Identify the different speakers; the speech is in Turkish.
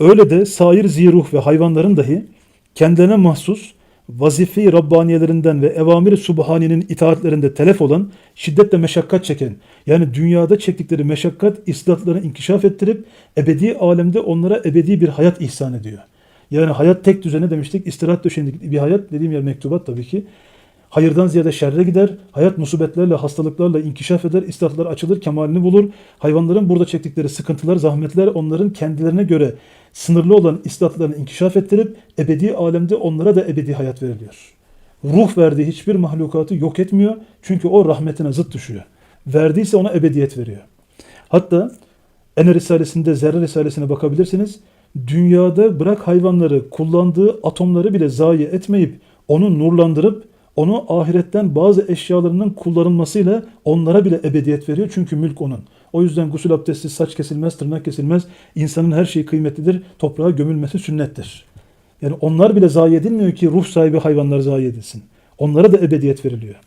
Speaker 1: Öyle de sair ziruh ve hayvanların dahi kendilerine mahsus vazife-i Rabbaniyelerinden ve evamir-i Subhani'nin itaatlerinde telef olan, şiddetle meşakkat çeken, yani dünyada çektikleri meşakkat istidatlarını inkişaf ettirip ebedi alemde onlara ebedi bir hayat ihsan ediyor. Yani hayat tek düzene demiştik, istirahat döşendik bir hayat, dediğim yer mektubat tabii ki. Hayırdan ziyade şerre gider, hayat musibetlerle, hastalıklarla inkişaf eder, istidatlar açılır, kemalini bulur. Hayvanların burada çektikleri sıkıntılar, zahmetler onların kendilerine göre sınırlı olan istidatlarını inkişaf ettirip ebedi alemde onlara da ebedi hayat veriliyor. Ruh verdiği hiçbir mahlukatı yok etmiyor çünkü o rahmetine zıt düşüyor. Verdiyse ona ebediyet veriyor. Hatta Ener Risalesi'nde Zerre Risalesi'ne bakabilirsiniz. Dünyada bırak hayvanları kullandığı atomları bile zayi etmeyip onu nurlandırıp onu ahiretten bazı eşyalarının kullanılmasıyla onlara bile ebediyet veriyor. Çünkü mülk onun. O yüzden gusül abdesti saç kesilmez, tırnak kesilmez. İnsanın her şeyi kıymetlidir. Toprağa gömülmesi sünnettir. Yani onlar bile zayi edilmiyor ki ruh sahibi hayvanlar zayi edilsin. Onlara da ebediyet veriliyor.